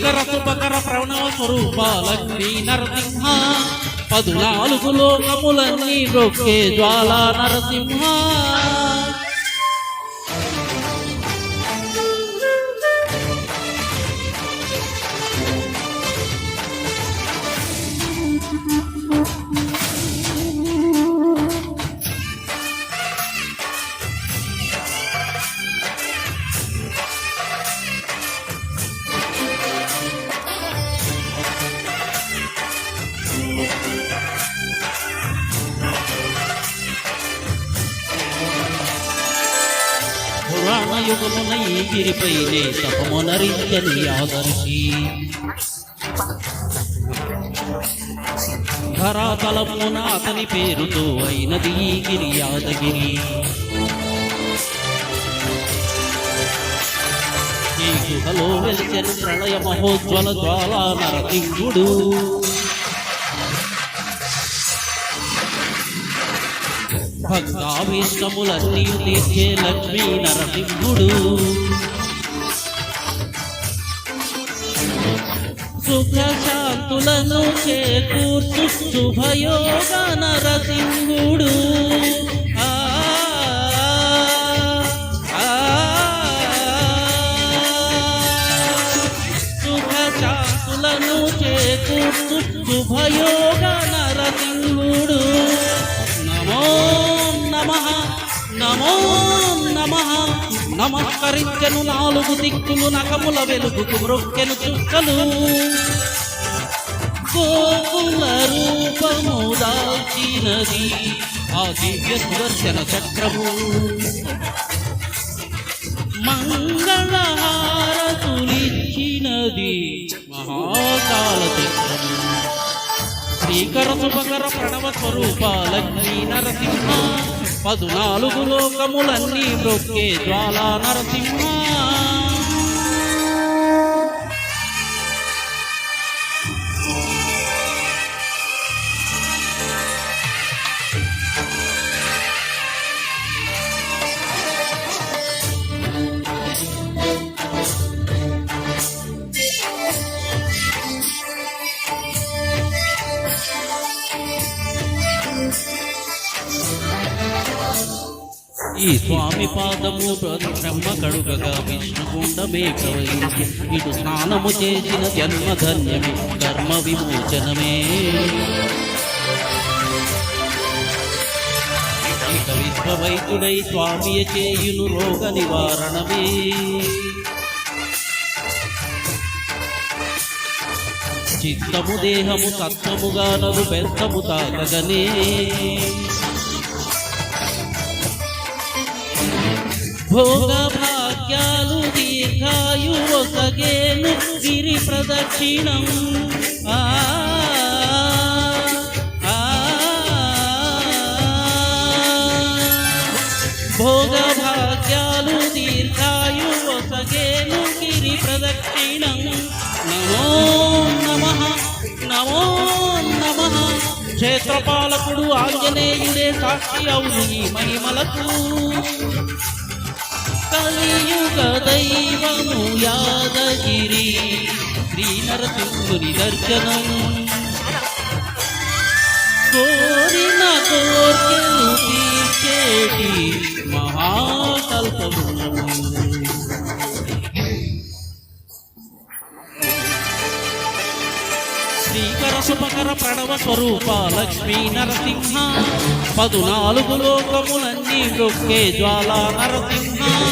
శంకర శుభకర ప్రణవ స్వరూప లక్ష్మీ నరసింహ. పదునాలుగు లోకములన్నీ రొక్కే జ్వాల నరసింహ. యుగమున ఈ గిరిపైనే తపమునరించని ఆదర్శి. ధరాతలమున అతని పేరుతో అయినది ఈ గిరి యాదగిరి. ఈ గుహలో వెలిచెను ప్రళయ మహోజ్వల జ్వాలా నరసింహుడు భక్తాభీష్టములన్నీ తీర్చే లక్ష్మీ నరసింహుడు. సుఖ శాంతులను చేకూర్చు శుభయోగ నరసింహుడు. ఆ, చేకూర్చు శుభయోగ నరసింహుడు. నమో నమ. నమస్కరించెను నాలుగు దిక్కులు నకముల వెలుగుకు మృక్కెను చుక్కలు. గోకుల రూపము దాల్చినది ఆ దివ్య సుదర్శన చక్రము. మంగళహారతులిచ్చినది మహాకాల చక్రము. శ్రీకర శుభకర ప్రణవ స్వరూప నరసింహ. పదునాలుగు లోకములన్నీ బ్రొక్కే జ్వాలా నరసింహ ఈ స్వామి పాదము బ్రహ్మ కడుగగా విష్ణుకుండమే ప్రవహించి ఇటు స్నానము చేసిన జన్మధన్యమే కర్మ విమోచనమే. విశ్వవైద్యుడై స్వామి చేయును రోగ నివారణమే. చిత్తము దేహము తత్వముగా నలు పెద్దము తాగగనే భోగ భాగ్యాలు దీర్ఘాయు ఒసగేను గిరి ప్రదక్షిణం ఆ, భోగ భాగ్యాలు దీర్ఘాయు ఒసగేను గిరి ప్రదక్షిణం నమో నమ నమో నమ. క్షేత్రపాలకుడు ఆంజనేయుడే సాక్షి అవును ఈ మహిమలకు. కలియుగ దైవము యాదగిరి. శ్రీ నరసింహుని దర్శనం. కోరిన కోర్కెలు తీర్చేటి మహాకల్పము. శ్రీకర శుభకర ప్రణవ స్వరూప లక్ష్మీ నరసింహ. పదునాలుగు లోకములన్నీ నొక్కే జ్వాల నరసింహ.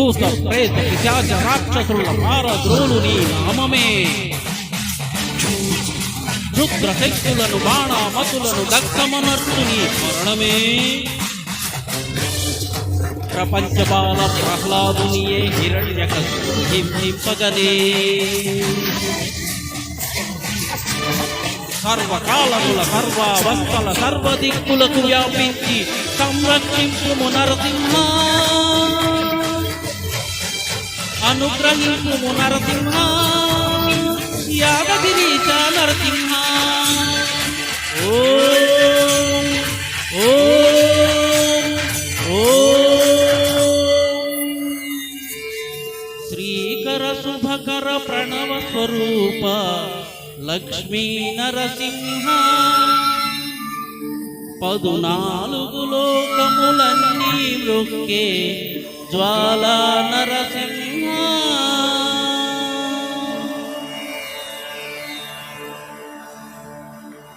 భూత ప్రేత పిశాచ రాక్షసుల మార ద్రోణుని నామమే రుద్ర శక్తులను బాణామతులను దక్కమనర్చుని మరణమే ప్రపంచ బాల ప్రహ్లాదునియే హిరణ్యక హింసింపగనే సర్వకాలముల సర్వావస్థల సర్వదిక్కులకు వ్యాపించి సంరక్షింపు నరసింహ అనుగ్రహింపు నరసింహ యాదగిరీశ నరసింహ ఓ ఓం ఓం శ్రీకర శుభకర ప్రణవ స్వరూప లక్ష్మీ నరసింహ. పదునాలుగు లోకములన్నీ మృక్కే జ్వాలా నరసింహ.